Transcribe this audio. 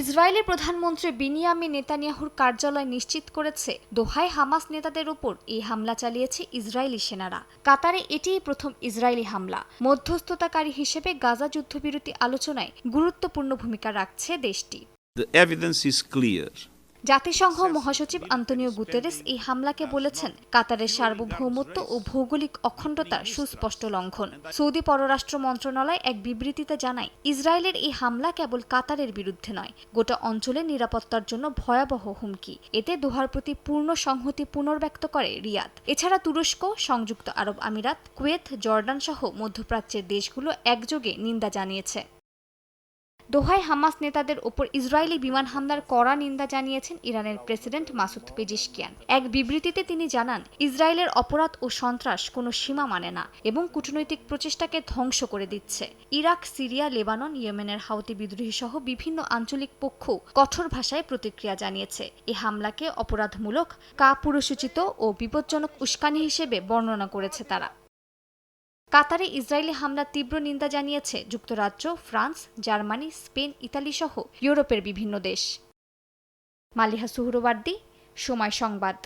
ইসরায়েলের প্রধানমন্ত্রী বিনিয়ামি নেতানিয়াহুর কার্যালয় নিশ্চিত করেছে, দোহায় হামাস নেতাদের উপর এই হামলা চালিয়েছে ইসরায়েলি সেনারা। কাতারে এটিই প্রথম ইসরায়েলি হামলা। মধ্যস্থতাকারী হিসেবে গাজা যুদ্ধবিরতি আলোচনায় গুরুত্বপূর্ণ ভূমিকা রাখছে দেশটি। The evidence is clear. জাতিসংঘ মহাসচিব আন্তনিও গুতেরেস এই হামলাকে বলেছেন, কাতারের সার্বভৌমত্ব ও ভৌগোলিক অখণ্ডতার সুস্পষ্ট লঙ্ঘন। সৌদি পররাষ্ট্র মন্ত্রণালয় এক বিবৃতিতে জানায়, ইসরায়েলের এই হামলা কেবল কাতারের বিরুদ্ধে নয়, গোটা অঞ্চলের নিরাপত্তার জন্য ভয়াবহ হুমকি। এতে দোহার প্রতি পূর্ণ সংহতি পুনর্ব্যক্ত করে রিয়াদ। এছাড়া তুরস্ক, সংযুক্ত আরব আমিরাত, কুয়েত, জর্ডান সহ মধ্যপ্রাচ্যের দেশগুলো একযোগে নিন্দা জানিয়েছে। দোহায় হামাস নেতাদের ওপর ইসরায়েলি বিমান হামলার কড়া নিন্দা জানিয়েছেন ইরানের প্রেসিডেন্ট মাসুদ পেজিশকিয়ান। এক বিবৃতিতে তিনি জানান, ইসরায়েলের অপরাধ ও সন্ত্রাস কোনো সীমা মানে না এবং কূটনৈতিক প্রচেষ্টাকে ধ্বংস করে দিচ্ছে। ইরাক, সিরিয়া, লেবানন, ইয়েমেনের হাউতি বিদ্রোহী সহ বিভিন্ন আঞ্চলিক পক্ষ কঠোর ভাষায় প্রতিক্রিয়া জানিয়েছে। এই হামলাকে অপরাধমূলক কাপুরসূচিত ও বিপজ্জনক উস্কানি হিসেবে বর্ণনা করেছে তারা। কাতারে ইসরায়েলি হামলার তীব্র নিন্দা জানিয়েছে যুক্তরাজ্য, ফ্রান্স, জার্মানি, স্পেন, ইতালি সহ ইউরোপের বিভিন্ন দেশ। মালিহা সুহরওয়ার্দী, সময় সংবাদ।